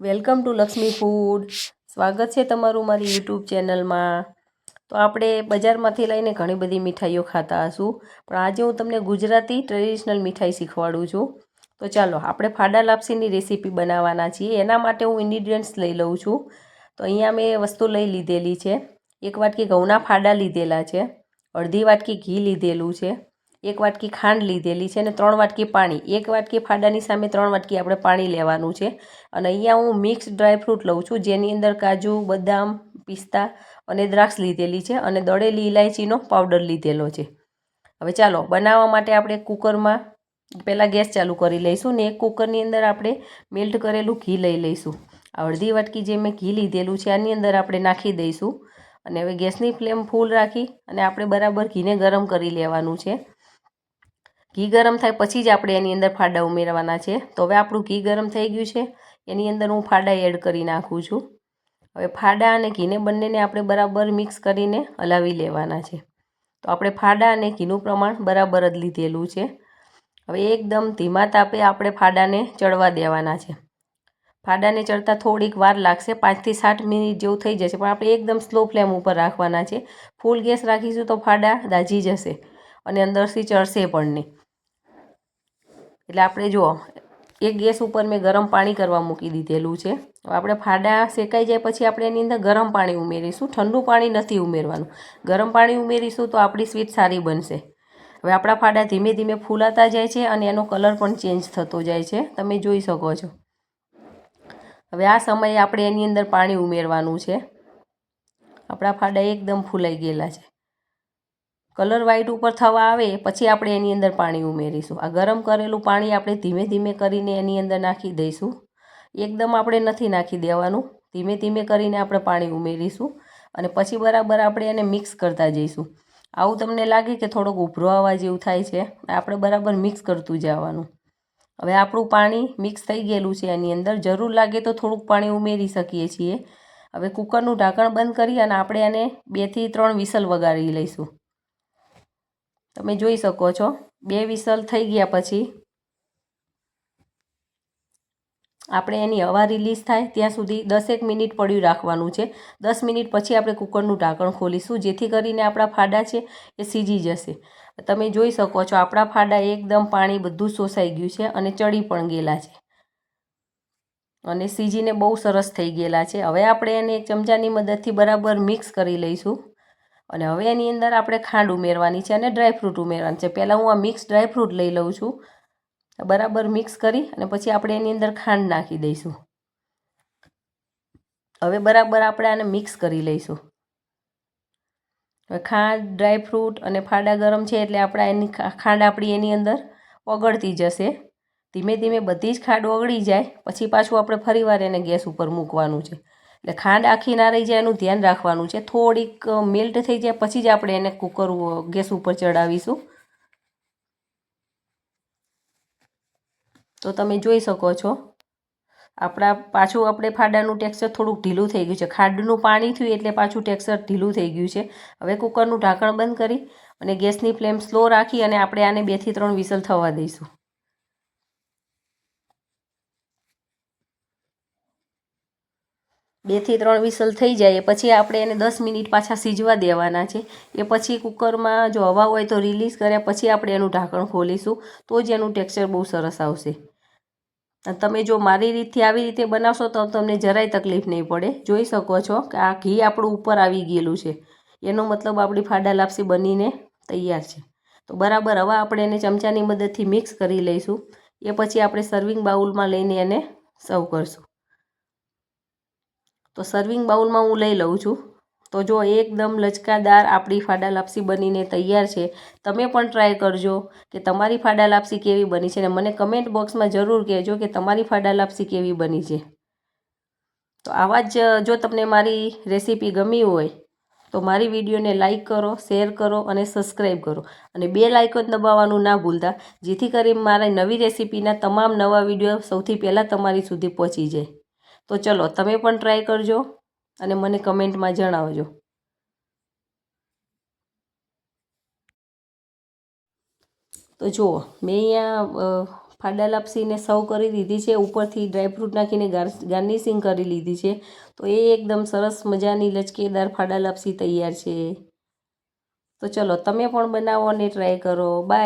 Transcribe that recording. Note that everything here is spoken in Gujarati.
Welcome to Lakshmi food. સ્વાગત છે તમારું મારી યુટ્યુબ ચેનલમાં. તો આપણે બજારમાંથી લઈને ઘણી બધી મીઠાઈઓ ખાતા હશું. પણ આજે હું તમને ગુજરાતી ટ્રેડિશનલ મીઠાઈ શીખવાડું છું. તો ચાલો, આપણે ફાડા લાપસીની રેસીપી બનાવવાના છીએ. એના માટે હું ઇન્ગ્રીડિયન્ટ્સ લઈ લઉં છું. તો અહીંયા મેં વસ્તુ લઈ લીધેલી છે. એક વાટકી ઘઉંના ફાડા લીધેલા છે. અડધી વાટકી ઘી લીધેલું છે. એક વાટકી ખાંડ લીધેલી છે અને ત્રણ વાટકી પાણી. એક વાટકી ફાડાની સામે ત્રણ વાટકી આપણે પાણી લેવાનું છે. અને અહીંયા હું મિક્સ ડ્રાયફ્રૂટ લઉં છું, જેની અંદર કાજુ, બદામ, પિસ્તા અને દ્રાક્ષ લીધેલી છે અને દળેલી ઇલાયચીનો પાવડર લીધેલો છે. હવે ચાલો, બનાવવા માટે આપણે કુકરમાં પહેલાં ગેસ ચાલુ કરી લઈશું ને એક કુકરની અંદર આપણે મેલ્ટ કરેલું ઘી લઈ લઈશું. અડધી વાટકી જે મેં ઘી લીધેલું છે, આની અંદર આપણે નાખી દઈશું. અને હવે ગેસની ફ્લેમ ફૂલ રાખી અને આપણે બરાબર ઘીને ગરમ કરી લેવાનું છે. ઘી ગરમ થાય પછી જ આપણે એની અંદર ફાડા ઉમેરવાના છે. તો હવે આપણું ઘી ગરમ થઈ ગયું છે. એની અંદર હું ફાડા એડ કરી નાખું છું. હવે ફાડા અને ઘીને બંનેને આપણે બરાબર મિક્સ કરીને હલાવી લેવાના છે. તો આપણે ફાડા અને ઘીનું પ્રમાણ બરાબર જ લીધેલું છે. હવે એકદમ ધીમા તાપે આપણે ફાડાને ચડવા દેવાના છે. ફાડાને ચડતા થોડીક વાર લાગશે પાંચથી સાત મિનિટ જેવું થઈ જશે, પણ આપણે એકદમ સ્લો ફ્લેમ ઉપર રાખવાના છે. ફૂલ ગેસ રાખીશું તો ફાડા દાજી જશે અને અંદરથી ચડશે પણ નહીં. એટલે આપણે જુઓ, એક ગેસ ઉપર મેં ગરમ પાણી કરવા મૂકી દીધેલું છે. આપણે ફાડા શેકાઈ જાય પછી આપણે એની અંદર ગરમ પાણી ઉમેરીશું. ઠંડુ પાણી નથી ઉમેરવાનું. ગરમ પાણી ઉમેરીશું તો આપણી સ્વીટ સારી બનશે. હવે આપણા ફાડા ધીમે ધીમે ફૂલાતા જાય છે અને એનો કલર પણ ચેન્જ થતો જાય છે. તમે જોઈ શકો છો. હવે આ સમયે આપણે એની અંદર પાણી ઉમેરવાનું છે. આપણા ફાડા એકદમ ફૂલાઈ ગયેલા છે. કલર વ્હાઈટ ઉપર થવા આવે, પછી આપણે એની અંદર પાણી ઉમેરીશું. આ ગરમ કરેલું પાણી આપણે ધીમે ધીમે કરીને એની અંદર નાખી દઈશું. એકદમ આપણે નથી નાખી દેવાનું. ધીમે ધીમે કરીને આપણે પાણી ઉમેરીશું અને પછી બરાબર આપણે એને મિક્સ કરતા જઈશું. આવું તમને લાગે કે થોડોક ઉભરો આવવા જેવું થાય છે, આપણે બરાબર મિક્સ કરતું જવાનું. હવે આપણું પાણી મિક્સ થઈ ગયેલું છે એની અંદર. જરૂર લાગે તો થોડુંક પાણી ઉમેરી શકીએ છીએ. હવે કુકરનું ઢાંકણ બંધ કરી અને આપણે એને બેથી ત્રણ વિસલ વગાડી લઈશું. તમે જોઈ શકો છો. બે વિસલ થઈ ગયા પછી આપણે એની હવા રિલીઝ થાય ત્યાં સુધી દસેક મિનિટ પડ્યું રાખવાનું છે. દસ મિનિટ પછી આપણે કુકરનું ઢાંકણ ખોલીશું, જેથી કરીને આપણા ફાડા છે એ સીજી જશે. તમે જોઈ શકો છો આપણા ફાડા એકદમ પાણી બધું શોષાઈ ગયું છે અને ચડી પણ ગયેલા છે. અને સીજીને બહુ સરસ થઈ ગયેલા છે. હવે આપણે એને એક ચમચાની મદદથી બરાબર મિક્સ કરી લઈશું. અને હવે એની અંદર આપણે ખાંડ ઉમેરવાની છે અને ડ્રાયફ્રૂટ ઉમેરવાની છે. પહેલાં હું આ મિક્સ ડ્રાયફ્રૂટ લઈ લઉં છું. બરાબર મિક્સ કરી અને પછી આપણે એની અંદર ખાંડ નાખી દઈશું. હવે બરાબર આપણે આને મિક્સ કરી લઈશું. હવે ખાંડ ડ્રાયફ્રૂટ અને ફાડા ગરમ છે એટલે આપણે એની ખાંડ આપણી એની અંદર ઓગળતી જશે. ધીમે ધીમે બધી જ ખાંડ ઓગળી જાય. પછી પાછું આપણે ફરીવાર એને ગેસ ઉપર મૂકવાનું છે. એટલે ખાંડ આખી ના રહી જાય, એનું ધ્યાન રાખવાનું છે. થોડીક મેલ્ટ થઈ જાય પછી જ આપણે એને કુકર ગેસ ઉપર ચડાવીશું. તો તમે જોઈ શકો છો. આપણા પાછું આપણે ફાડાનું ટેક્સચર થોડુંક ઢીલું થઈ ગયું છે. ખાંડનું પાણી થયું એટલે પાછું ટેક્સચર ઢીલું થઈ ગયું છે. હવે કુકરનું ઢાંકણ બંધ કરી અને ગેસની ફ્લેમ સ્લો રાખી અને આપણે આને બેથી ત્રણ વિસલ થવા દઈશું. બેથી ત્રણ વિસલ થઈ જાય પછી આપણે એને દસ મિનિટ પાછા સીજવા દેવાના છે. એ પછી કુકરમાં જો હવા હોય તો રિલીઝ કર્યા પછી આપણે એનું ઢાંકણ ખોલીશું, તો જ એનું ટેક્સચર બહુ સરસ આવશે. તમે જો મારી રીતથી આવી રીતે બનાવશો તો તમને જરાય તકલીફ નહીં પડે. જોઈ શકો છો કે આ ઘી આપણું ઉપર આવી ગયેલું છે. એનો મતલબ આપણી ફાડા લાપસી બનીને તૈયાર છે. તો બરાબર, હવે આપણે એને ચમચાની મદદથી મિક્સ કરી લઈશું. એ પછી આપણે સર્વિંગ બાઉલમાં લઈને એને સર્વ કરશું. તો સર્વિંગ બાઉલમાં હું લઈ લઉં છું. તો જો એકદમ લચકાદાર આપણી ફાડા લાપસી બનીને તૈયાર છે. તમે પણ ટ્રાય કરજો કે તમારી ફાડા લાપસી કેવી બની છે અને મને કમેન્ટ બોક્સમાં જરૂર કહેજો કે તમારી ફાડા લાપસી કેવી બની છે. તો આવા જ, જો તમને મારી રેસીપી ગમી હોય, તો મારી વિડીયોને લાઇક કરો શેર કરો અને સબસ્ક્રાઈબ કરો. અને બે લાઇકોન દબાવવાનું ના ભૂલતા, જેથી કરી મારા નવી રેસીપીના તમામ નવા વીડિયો સૌથી પહેલાં તમારી સુધી પહોંચી જાય. તો ચલો, તમે પણ ટ્રાય કરજો અને મને કમેન્ટમાં જણાવજો. તો જુઓ, મેં અહીંયા ફાડા લાપસીને સર્વ કરી દીધી છે, ઉપરથી ડ્રાયફ્રૂટ નાખીને ગાર્નિશિંગ કરી લીધી છે. તો એ એકદમ સરસ મજાની લચકેદાર ફાડા લાપસી તૈયાર છે. તો ચલો, તમે પણ બનાવો અને ટ્રાય કરો. બાય